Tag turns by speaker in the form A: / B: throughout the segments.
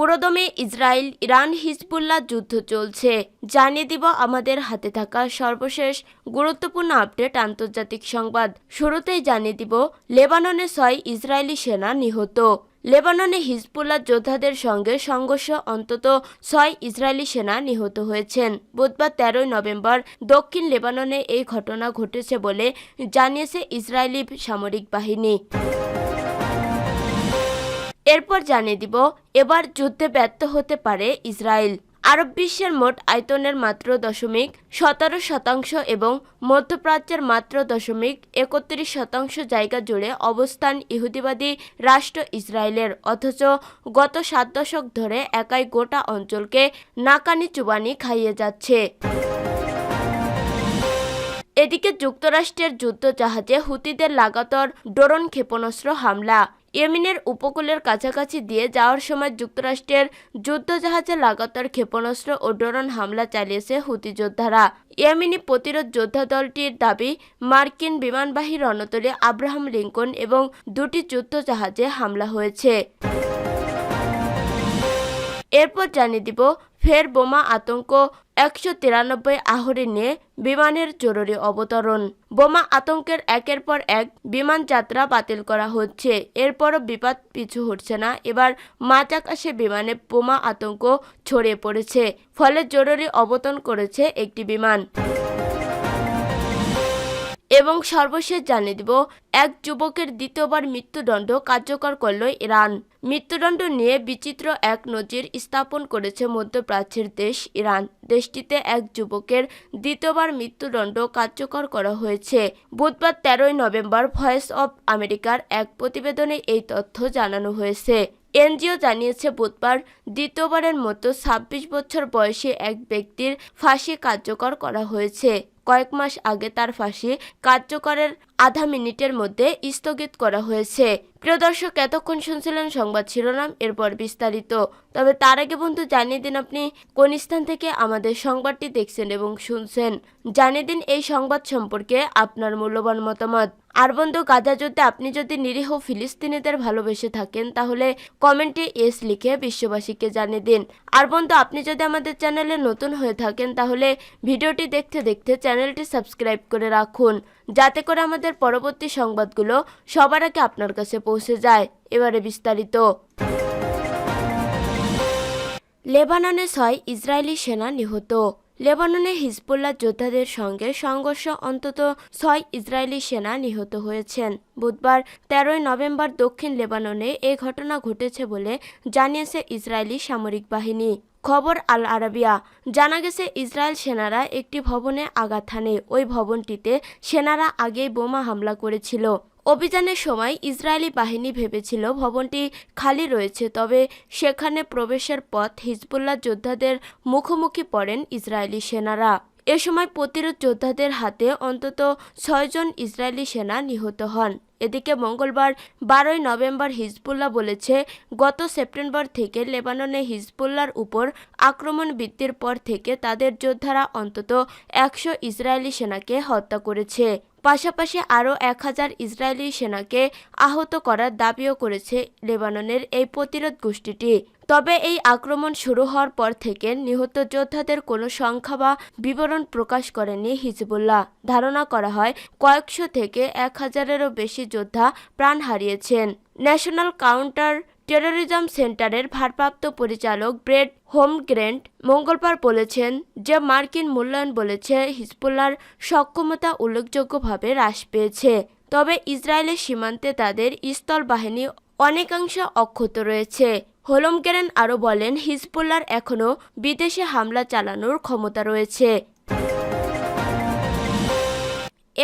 A: পুরোদমে Israel, Iran, Hezbollah যুদ্ধ চলছে। জানিয়ে দিব আমাদের হাতে থাকা সর্বশেষ গুরুত্বপূর্ণ আপডেট আন্তর্জাতিক সংবাদ। শুরুতেই জানিয়ে দিব, লেবাননে ছয় ইসরায়েলি সেনা নিহত। লেবাননে হিজবুল্লাহ যোদ্ধাদের সঙ্গে সংঘর্ষ অন্তত ছয় ইসরায়েলি সেনা নিহত হয়েছেন। বুধবার তেরোই নভেম্বর দক্ষিণ লেবাননে এই ঘটনা ঘটেছে বলে জানিয়েছে ইসরায়েলি সামরিক বাহিনী। এরপর জানিয়ে দিব, এবার যুদ্ধে ব্যর্থ হতে পারে ইসরায়েল। আরব বিশ্বের মোট আয়তনের মাত্র দশমিক সতেরো শতাংশ এবং মধ্যপ্রাচ্যের মাত্র দশমিক একত্রিশ শতাংশ জায়গা জুড়ে অবস্থান ইহুদিবাদী রাষ্ট্র ইসরায়েলের। অথচ গত সাত দশক ধরে একাই গোটা অঞ্চলকে নাকানি চুবানি খাইয়ে যাচ্ছে। এদিকে যুক্তরাষ্ট্রের যুদ্ধ জাহাজে হুতিদের লাগাতার ড্রোন ক্ষেপণাস্ত্র হামলা। ইয়েমেনের উপকূলের কাছাকাছি দিয়ে যাওয়ার সময় যুক্তরাষ্ট্রের যুদ্ধজাহাজে লাগাতার ক্ষেপণাস্ত্র ও ড্রোন হামলা চালিয়েছে হুতি যোদ্ধারা। ইয়েমেনি প্রতিরোধ যোদ্ধা দলটির দাবি, মার্কিন বিমানবাহী রণতলে আব্রাহাম লিঙ্কন এবং দুটি যুদ্ধজাহাজে হামলা হয়েছে। এরপর জানিয়ে দিব ফের বোমা আতঙ্ক একশো তিরানব্বই আহরে নিয়ে বিমানের জরুরি অবতরণ। বোমা আতঙ্কের একের পর এক বিমান যাত্রা বাতিল করা হচ্ছে। এরপরও বিপদ পিছু হচ্ছে না। এবার মাঝ আকাশে বিমানে বোমা আতঙ্ক ছড়িয়ে পড়েছে। ফলে জরুরি অবতরণ করেছে একটি বিমান। এবং সর্বশেষ জানিয়ে দিব, এক যুবকের দ্বিতীয়বার মৃত্যুদণ্ড কার্যকর করল ইরান। মৃত্যুদণ্ড নিয়ে বিচিত্র এক নজির স্থাপন করেছে মধ্যপ্রাচ্যের দেশ ইরান। দেশটিতে এক যুবকের দ্বিতীয়বার মৃত্যুদণ্ড কার্যকর করা হয়েছে। বুধবার তেরোই নভেম্বর ভয়েস অব আমেরিকার এক প্রতিবেদনে এই তথ্য জানানো হয়েছে। এনজিও জানিয়েছে, বুধবার দ্বিতীয়বারের মতো ছাব্বিশ বছর বয়সী এক ব্যক্তির ফাঁসি কার্যকর করা হয়েছে। কয়েক মাস আগে তার ফাঁসি কার্যকরের আধা মিনিটের মধ্যে স্থগিত করা হয়েছে। প্রিয় দর্শক, এতক্ষণ শুনছিলেন সংবাদ শিরোনাম, এরপর বিস্তারিত। তবে তার আগে বন্ধু, জানিয়ে দিন আপনি কোন স্থান থেকে আমাদের সংবাদটি দেখছেন এবং শুনছেন। জানিয়ে দিন এই সংবাদ সম্পর্কে আপনার মূল্যবান মতামত। আর বন্ধু, গাজা যুদ্ধে আপনি যদি নিরীহ ফিলিস্তিনিদের ভালোবেসে থাকেন, তাহলে কমেন্টে এস লিখে বিশ্ববাসীকে জানিয়ে দিন। আর বন্ধু, আপনি যদি আমাদের চ্যানেলে নতুন হয়ে থাকেন, তাহলে ভিডিওটি দেখতে দেখতে চ্যানেলটি সাবস্ক্রাইব করে রাখুন। যাতে করে আমাদের পরবর্তী সংবাদগুলো সবার আগে আপনার কাছে পৌঁছে যায়। এবারে বিস্তারিত। লেবাননে ছয় ইসরায়েলি সেনা নিহত। লেবাননে হিজবুল্লাহ যোদ্ধাদের সঙ্গে সংঘর্ষ অন্তত ছয় ইসরায়েলি সেনা নিহত হয়েছেন। বুধবার তেরোই নভেম্বর দক্ষিণ লেবাননে এ ঘটনা ঘটেছে বলে জানিয়েছে ইসরায়েলি সামরিক বাহিনী। খবর আল আরাবিয়া জানা গেছে, ইসরায়েল সেনারা একটি ভবনে আঘাত হানে। ওই ভবনটিতে সেনারা আগেই বোমা হামলা করেছিল। অভিযানের সময় ইসরায়েলি বাহিনী ভেবেছিল ভবনটি খালি রয়েছে, তবে সেখানে প্রবেশের পথ হিজবুল্লাহ যোদ্ধাদের মুখোমুখি পড়েন ইসরায়েলি সেনারা। এ সময় প্রতিরোধ যোদ্ধাদের হাতে অন্তত ছয়জন ইসরায়েলি সেনা নিহত হন। এদিকে মঙ্গলবার বারোই নভেম্বর হিজবুল্লাহ বলেছে, গত সেপ্টেম্বর থেকে লেবাননে হিজবুল্লার উপর আক্রমণ বৃদ্ধির পর থেকে তাদের যোদ্ধারা অন্তত একশো ইসরায়েলি সেনাকে হত্যা করেছে। পাশাপাশি আরও এক হাজার ইসরায়েলি সেনাকে আহত করার দাবিও করেছে লেবাননের এই প্রতিরোধ গোষ্ঠীটি। তবে এই আক্রমণ শুরু হওয়ার পর থেকে নিহত যোদ্ধাদের কোনো সংখ্যা বা বিবরণ প্রকাশ করেনি হিজবুল্লাহ। ধারণা করা হয় কয়েকশো থেকে এক হাজারেরও বেশি যোদ্ধা প্রাণ হারিয়েছেন। ন্যাশনাল কাউন্টার টেরোরিজম সেন্টারের ভারপ্রাপ্ত পরিচালক ব্রেড হোমগ্রেন্ট মঙ্গলবার বলেছেন যে মার্কিন মূল্যায়ন বলেছে হিজবুল্লার সক্ষমতা উল্লেখযোগ্যভাবে হ্রাস পেয়েছে। তবে ইসরায়েলের সীমান্তে তাদের স্থল বাহিনী অনেকাংশ অক্ষত রয়েছে। হোলমগেরেন আরও বলেন হিজবুল্লার এখনও বিদেশে হামলা চালানোর ক্ষমতা রয়েছে।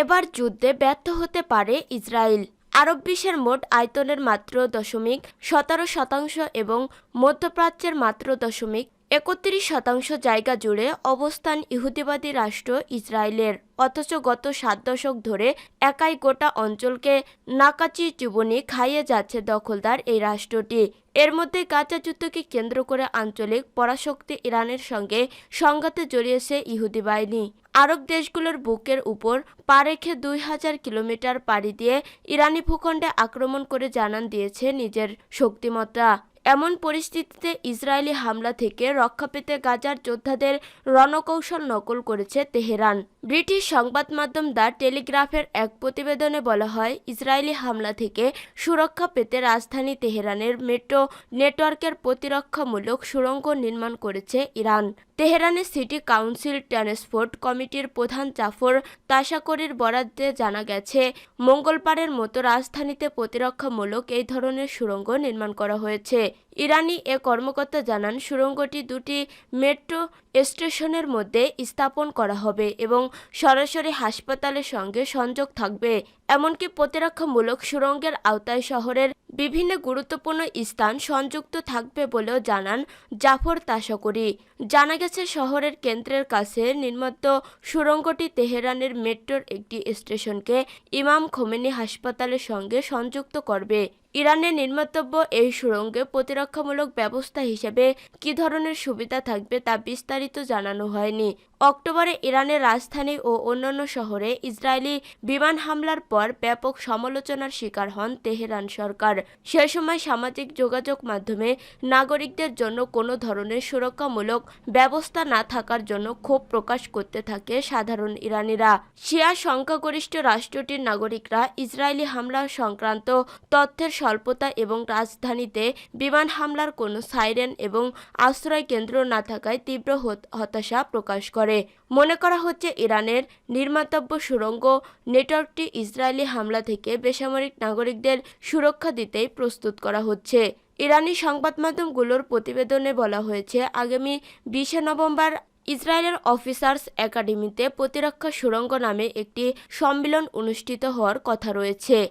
A: এবার যুদ্ধে ব্যর্থ হতে পারে ইসরায়েল। আরব বিশ্বের মোট আয়তনের মাত্র দশমিক সতেরো শতাংশ এবং মধ্যপ্রাচ্যের মাত্র দশমিক একত্রিশ শতাংশ জায়গা জুড়ে অবস্থান ইহুদিবাদী রাষ্ট্র ইসরায়েলের। অথচ গত সাত দশক ধরে একাই গোটা অঞ্চলকে নাকাচি জীবনী খাইয়ে যাচ্ছে দখলদার এই রাষ্ট্রটি। এর মধ্যে গাজা যুদ্ধকে কেন্দ্র করে আঞ্চলিক পরাশক্তি ইরানের সঙ্গে সংঘাতে জড়িয়েছে ইহুদি বাহিনী। আরব দেশগুলোর বুকের উপর পা রেখে দুই হাজার কিলোমিটার পাড়ি দিয়ে ইরানি ভূখণ্ডে আক্রমণ করে জানান দিয়েছে নিজের শক্তিমত্তা এমন পরিস্থিতিতে ইসরায়েলি হামলা থেকে রক্ষা পেতে গাজার যোদ্ধাদের রণকৌশল নকল করেছে তেহরান। ব্রিটিশ সংবাদ মাধ্যম দ্য টেলিগ্রাফের এক প্রতিবেদনে বলা হয়, ইসরায়েলি হামলা থেকে সুরক্ষা পেতে রাজধানী তেহরানের মেট্রো নেটওয়ার্কের প্রতিরক্ষামূলক সুড়ঙ্গ নির্মাণ করেছে ইরান। তেহরানের সিটি কাউন্সিল ট্রান্সপোর্ট কমিটির প্রধান জাফর তাশাকরির বরাদ্দে জানা গেছে, মঙ্গলবারের মতো রাজধানীতে প্রতিরক্ষামূলক এই ধরনের সুড়ঙ্গ নির্মাণ করা হয়েছে। ইরানি এ কর্মকর্তা জানান, সুড়ঙ্গটি দুটি মেট্রো স্টেশনের মধ্যে স্থাপন করা হবে এবং সরাসরি হাসপাতালের সঙ্গে সংযোগ থাকবে। এমনকি প্রতিরক্ষামূলক সুড়ঙ্গের আওতায় শহরের বিভিন্ন গুরুত্বপূর্ণ স্থান সংযুক্ত থাকবে বলেও জানান জাফর তাশকরি জানা গেছে, শহরের কেন্দ্রের কাছে নির্মিত সুড়ঙ্গটি তেহরানের মেট্রোর একটি স্টেশনকে ইমাম খোমেনি হাসপাতালের সঙ্গে সংযুক্ত করবে। ইরানের নির্মাতব্য এই সুড়ঙ্গে প্রতিরক্ষামূলক ব্যবস্থা হিসেবে কী ধরনের সুবিধা থাকবে তা বিস্তারিত জানানো হয়নি। অক্টোবরে ইরানের রাজধানী ও অন্যান্য শহরে ইসরায়েলি বিমান হামলার পর ব্যাপক সমালোচনার শিকার হন তেহরান সরকার। সে সময় সামাজিক যোগাযোগ মাধ্যমে নাগরিকদের জন্য কোনো ধরনের সুরক্ষামূলক ব্যবস্থা না থাকার জন্য ক্ষোভ প্রকাশ করতে থাকে সাধারণ ইরানিরা। শিয়া সংখ্যাগরিষ্ঠ রাষ্ট্রটির নাগরিকরা ইসরায়েলি হামলা সংক্রান্ত তথ্যের স্বল্পতা এবং রাজধানীতে বিমান হামলার কোনো সাইরেন এবং আশ্রয় কেন্দ্র না থাকায় তীব্র হত- হতাশা প্রকাশ করে। মনে করা হচ্ছে ইরানের নির্মাতব্য সুড়ঙ্গ নেটওয়ার্কটি ইসরায়েলি হামলা থেকে বেসামরিক নাগরিকদের সুরক্ষা দিতেই প্রস্তুত করা হচ্ছে। ইরানি সংবাদ মাধ্যমগুলোর প্রতিবেদনে বলা হয়েছে, আগামী বিশে নভেম্বর ইসরায়েলের অফিসার্স একাডেমিতে প্রতিরক্ষা সুড়ঙ্গ নামে একটি সম্মেলন অনুষ্ঠিত হওয়ার কথা রয়েছে।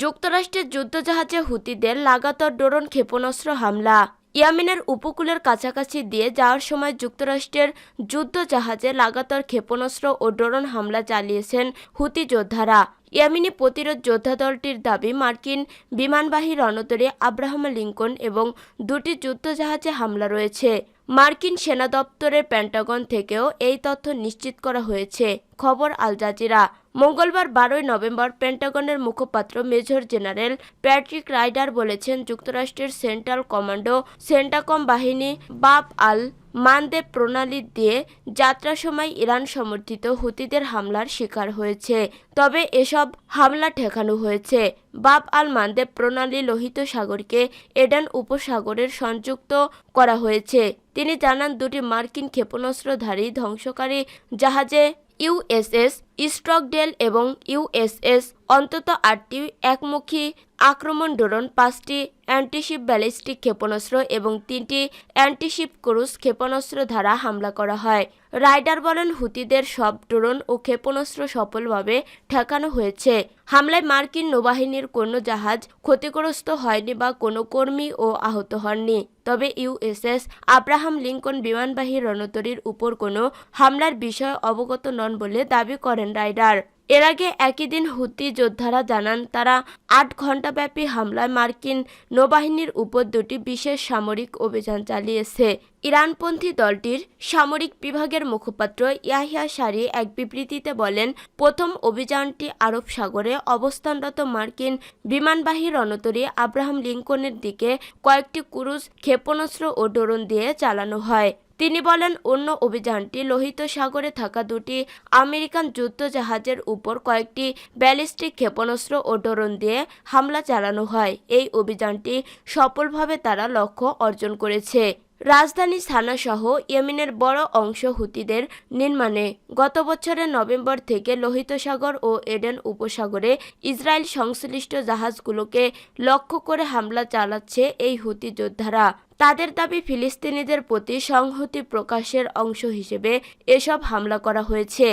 A: যুক্তরাষ্ট্রের যুদ্ধজাহাজে হুতিদের লাগাতার ড্রোন ক্ষেপণাস্ত্র হামলা। ইয়ামিনের উপকূলের কাছাকাছি দিয়ে যাওয়ার সময় যুক্তরাষ্ট্রের যুদ্ধজাহাজে লাগাতার ক্ষেপণাস্ত্র ও ড্রোন হামলা চালিয়েছেন হুতি যোদ্ধারা। ইয়ামিনি প্রতিরোধ যোদ্ধা দলটির দাবি, মার্কিন বিমানবাহী রণতরী আব্রাহাম লিঙ্কন এবং দুটি যুদ্ধজাহাজে হামলা রয়েছে। মার্কিন সেনা দপ্তরের প্যান্টাগন থেকেও এই তথ্য নিশ্চিত করা হয়েছে, খবর আল জাজিরা। মঙ্গলবার বারোই নভেম্বর পেন্টাগনের মুখপাত্র মেজর জেনারেল প্যাট্রিক রাইডার বলেছেন, যুক্তরাষ্ট্রের সেন্ট্রাল কমান্ডো সেন্টাকম বাহিনী বাপ আল মানদেব প্রণালী দিয়ে যাত্রার সময় ইরান সমর্থিত হুতিদের হামলার শিকার হয়েছে। তবে এসব হামলা ঠেকানো হয়েছে। বাব আল মানদেব প্রণালী লোহিত সাগরকে এডেন উপসাগরের সংযুক্ত করা হয়েছে। তিনি জানান, দুটি মার্কিন ক্ষেপণাস্ত্রধারী ধ্বংসকারী জাহাজে ইউএসএস স্টকডেল এবং ইউএসএস অন্তত আটটি একমুখী আক্রমণ ড্রোন, পাঁচটি অ্যান্টিশিপ ব্যালিস্টিক ক্ষেপণাস্ত্র এবং তিনটি অ্যান্টিশিপ ক্রুজ ক্ষেপণাস্ত্র দ্বারা হামলা করা হয়। রাইডার বলেন, হুতিদের সব ড্রোন ও ক্ষেপণাস্ত্র সফলভাবে ঠেকানো হয়েছে। হামলায় মার্কিন নৌবাহিনীর কোনো জাহাজ ক্ষতিগ্রস্ত হয়নি বা কোনো কর্মী ও আহত হননি। তবে ইউএসএস আব্রাহাম লিঙ্কন বিমানবাহী রণতরীর উপর কোনো হামলার বিষয়ে অবগত নন বলে দাবি করেন রাইডার। এর আগে একই দিন হুতি যোদ্ধারা জানান, তারা আট ঘণ্টাব্যাপী হামলায় মার্কিন নৌবাহিনীর উপর দুটি বিশেষ সামরিক অভিযান চালিয়েছে। ইরানপন্থী দলটির সামরিক বিভাগের মুখপাত্র ইয়াহিয়া সারি এক বিবৃতিতে বলেন, প্রথম অভিযানটি আরব সাগরে অবস্থানরত মার্কিন বিমানবাহী রণতরী আব্রাহাম লিঙ্কনের দিকে কয়েকটি ক্রুজ ক্ষেপণাস্ত্র ও ড্রোন দিয়ে চালানো হয়। তিনি বলেন, অন্য অভিযানটি লোহিত সাগরে থাকা দুটি আমেরিকান যুদ্ধজাহাজের উপর কয়েকটি ব্যালিস্টিক ক্ষেপণাস্ত্র ও ড্রোন দিয়ে হামলা চালানো হয়। এই অভিযানটি সফলভাবে তারা লক্ষ্য অর্জন করেছে। রাজধানী সানা সহ ইয়েমেনের বড় অংশ হুতিদের নির্মাণে গত বছরের নভেম্বর থেকে লোহিত সাগর ও এডেন উপসাগরে ইসরায়েল সংশ্লিষ্ট জাহাজগুলোকে লক্ষ্য করে হামলা চালাচ্ছে এই হুতি যোদ্ধারা। তাদের দাবি ফিলিস্তিনিদের প্রতি সংহতি প্রকাশের অংশ হিসেবে এসব হামলা করা হয়েছে।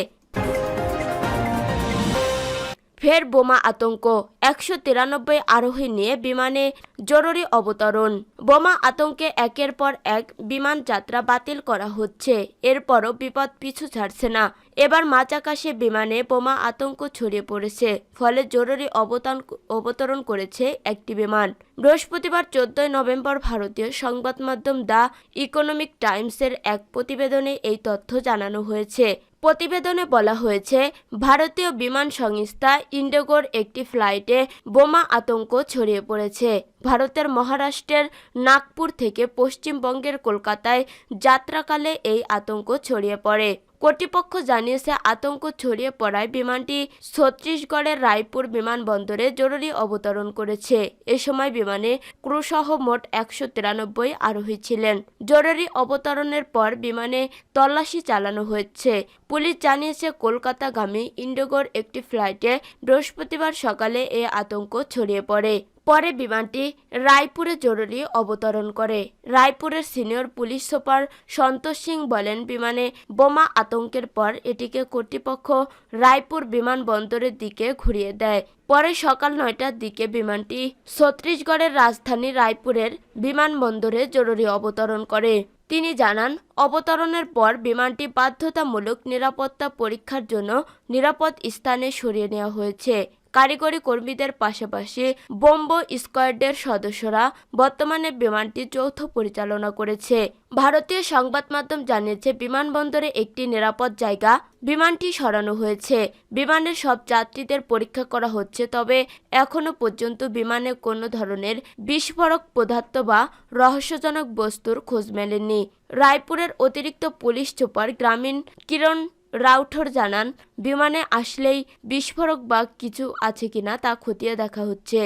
A: ফের বোমা আতঙ্ক। একশো তিরানব্বই আরোহী নিয়ে বিমানে জরুরি অবতরণ। বোমা আতঙ্কে একের পর এক বিমান যাত্রা বাতিল করা হচ্ছে। এরপরও বিপদ পিছু ছাড়ছে না। এবার মাঝ আকাশে বিমানে বোমা আতঙ্ক ছড়িয়ে পড়েছে। ফলে জরুরি অবতান, অবতরণ করেছে একটি বিমান। বৃহস্পতিবার চোদ্দই নভেম্বর ভারতীয় সংবাদ মাধ্যম দ্য ইকোনমিক টাইমসের এক প্রতিবেদনে এই তথ্য জানানো হয়েছে। প্রতিবেদনে বলা হয়েছে, ভারতীয় বিমান সংস্থা ইন্ডোগোর একটি ফ্লাইটে বোমা আতঙ্ক ছড়িয়ে পড়েছে। ভারতের মহারাষ্ট্রের নাগপুর থেকে পশ্চিমবঙ্গের কলকাতায় যাত্রাকালে এই আতঙ্ক ছড়িয়ে পড়ে। কর্তৃপক্ষ জানিয়েছে আতঙ্ক ছড়িয়ে পড়ায় বিমানটি ছত্তিশগড়ের রায়পুর বিমানবন্দরে জরুরি অবতরণ করেছে। এ সময় বিমানে ক্রুসহ মোট একশো তিরানব্বই আরোহী ছিলেন। জরুরি অবতরণের পর বিমানে তল্লাশি চালানো হয়েছে। পুলিশ জানিয়েছে, কলকাতাগামী ইন্ডোগোর একটি ফ্লাইটে বৃহস্পতিবার সকালে এ আতঙ্ক ছড়িয়ে পড়ে। পরে বিমানটি রায়পুরে জরুরি অবতরণ করে। রায়পুরের senior police super Santosh Singh বলেন, বিমানে বোমা আতঙ্কের পর এটিকে কর্তৃপক্ষ রায়পুর বিমানবন্দরের দিকে ঘুরিয়ে দেয়। পরে সকাল নয়টার দিকে বিমানটি ছত্তিশগড়ের রাজধানী রায়পুরের বিমানবন্দরে জরুরি অবতরণ করে। তিনি জানান, অবতরণের পর বিমানটি বাধ্যতামূলক নিরাপত্তা পরীক্ষার জন্য নিরাপদ স্থানে সরিয়ে নেওয়া হয়েছে। কারিগরি কর্মীদের পাশাপাশি বোম্ব স্কোয়াডের সদস্যরা বর্তমানে বিমানটি যৌথ পরিচালনা করেছে। ভারতীয় সংবাদ মাধ্যম জানিয়েছে, বিমানবন্দরে একটি নিরাপদ জায়গা বিমানটি সরানো হয়েছে। বিমানের সব যাত্রীদের পরীক্ষা করা হচ্ছে, তবে এখনও পর্যন্ত বিমানে কোনো ধরনের বিস্ফোরক পদার্থ বা রহস্যজনক বস্তুর খোঁজ মেলেনি। রায়পুরের অতিরিক্ত পুলিশ সুপার গ্রামীণ কিরণ রাউঠর জানান বিমানে আসলেই বিস্ফোরক বা কিছু আছে কিনা তা খতিয়ে দেখা হচ্ছে।